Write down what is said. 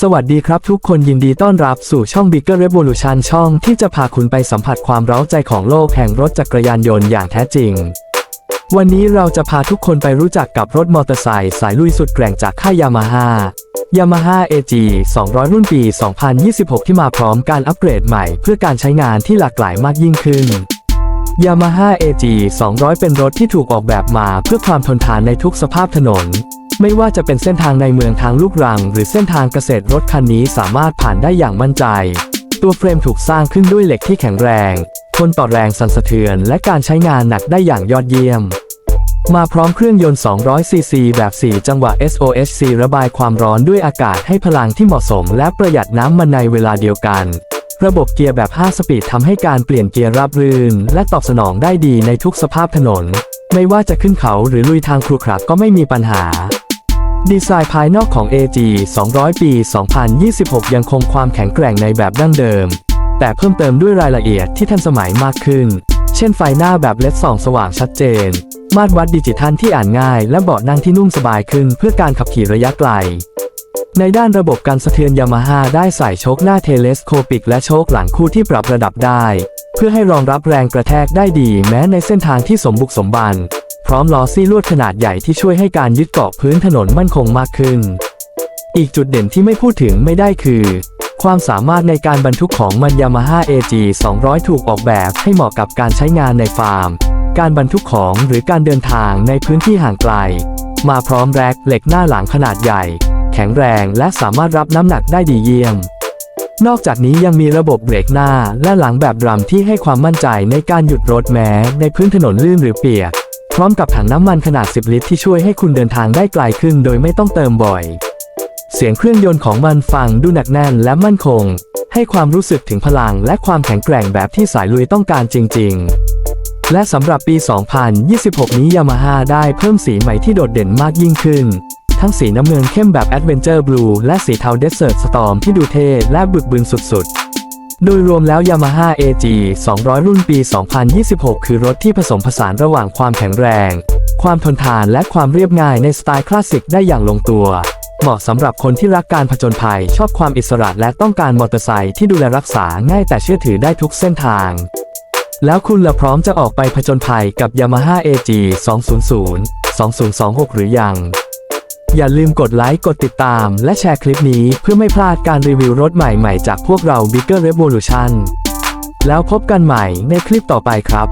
สวัสดีครับทุกคนยินดีต้อนรับสู่ช่อง Bigger Revolution ช่องที่จะพาคุณไปสัมผัสความเร้าใจของโลกแห่งรถจักรยานยนต์อย่างแท้จริง วันนี้เราจะพาทุกคนไปรู้จักกับรถมอเตอร์ไซค์สายลุยสุดแกร่งจากค่ายยามาฮ่ายามาฮ่า AG 200 รุ่นปี 2026 ที่มาพร้อมการอัปเกรดใหม่เพื่อการใช้งานที่หลากหลายมากยิ่งขึ้น Yamaha AG 200 เป็นรถที่ถูกออกแบบมาเพื่อความทนทานในทุกสภาพถนน ไม่ว่าจะเป็นเส้นทางในเมืองทางลูกรัง หรือเส้นทางเกษตรรถคันนี้สามารถผ่านได้อย่างมั่นใจ ตัวเฟรมถูกสร้างขึ้นด้วยเหล็กที่แข็งแรง ทนต่อแรงสั่นสะเทือน และการใช้งานหนักได้อย่างยอดเยี่ยม มาพร้อมเครื่องยนต์ 200 ซีซีแบบ 4 จังหวะ SOHC ระบายความร้อนด้วยอากาศให้พลังที่เหมาะสม และประหยัดน้ำมันในเวลาเดียวกันระบบเกียร์แบบ 5 สปีดทำให้การเปลี่ยนเกียร์ราบรื่น และตอบสนองได้ดีในทุกสภาพถนน ไม่ว่าจะขึ้นเขาหรือลุยทางครุขระก็ไม่มีปัญหา ดีไซน์ภายนอกของ AG 200 ปี 2026 ยังคงความแข็งแกร่งในแบบดั้งเดิม แต่เพิ่มเติมด้วยรายละเอียดที่ทันสมัยมากขึ้น เช่นไฟหน้าแบบเลดส่องสว่างชัดเจน มาตรวัดดิจิทัลที่อ่านง่าย และเบาะนั่งที่นุ่มสบายขึ้นเพื่อการขับขี่ระยะไกล ในด้านระบบการสะเทือนยามาฮ่าได้ใส่โชคหน้าเทเลสโคปิก และโชคหลังคู่ที่ปรับระดับได้ เพื่อให้รองรับแรงกระแทกได้ดี แม้ในเส้นทางที่สมบุกสมบัน ร้อมล้อซี่ลวดขนาดใหญ่ที่ช่วยให้การยึดเกาะพื้นถนนมั่นคงมากขึ้น อีกจุดเด่นที่ไม่พูดถึงไม่ได้คือ ความสามารถในการบรรทุกของมันยามาฮ่า AG 200 ถูกออกแบบให้เหมาะกับการใช้งานในฟาร์ม การบรรทุกของหรือการเดินทางในพื้นที่ห่างไกล มาพร้อมแร็กเหล็กหน้าหลังขนาดใหญ่ แข็งแรงและสามารถรับน้ำหนักได้ดีเยี่ยมนอกจากนี้ยังมีระบบเบรกหน้าและหลังแบบดรัมที่ให้ความมั่นใจในการหยุดรถแม้ในพื้นถนนลื่นหรือเปียก พร้อมกับถังน้ำมันขนาด 10 ลิตรที่ช่วยให้คุณเดินทางได้ไกลขึ้นโดยไม่ต้องเติมบ่อย เสียงเครื่องยนต์ของมันฟังดูหนักแน่นและมั่นคง ให้ความรู้สึกถึงพลังและความแข็งแกร่งแบบที่สายลุยต้องการจริง ๆ และสำหรับปี 2026 นี้ยามาฮ่าได้เพิ่มสีใหม่ที่โดดเด่นมากยิ่งขึ้น ทั้งสีน้ำเงินเข้มแบบ Adventure Blue และสีเทา Desert Storm ที่ดูเท่และบึกบึนสุดๆ โดยรวมแล้ว Yamaha AG 200 รุ่นปี 2026 คือรถที่ผสมผสานระหว่างความแข็งแรง ความทนทานและความเรียบง่ายในสไตล์คลาสสิกได้อย่างลงตัว เหมาะสำหรับคนที่รักการผจญภัย ชอบความอิสระและต้องการมอเตอร์ไซค์ที่ดูแลรักษาง่ายแต่เชื่อถือได้ทุกเส้นทาง แล้วคุณละพร้อมจะออกไปผจญภัยกับ Yamaha AG 200 2026 หรือยัง อย่าลืมกดไลค์ กดติดตาม และแชร์คลิปนี้เพื่อไม่พลาดการรีวิวรถใหม่ ๆ จากพวกเรา Bigger Revolution แล้วพบกันใหม่ในคลิปต่อไปครับ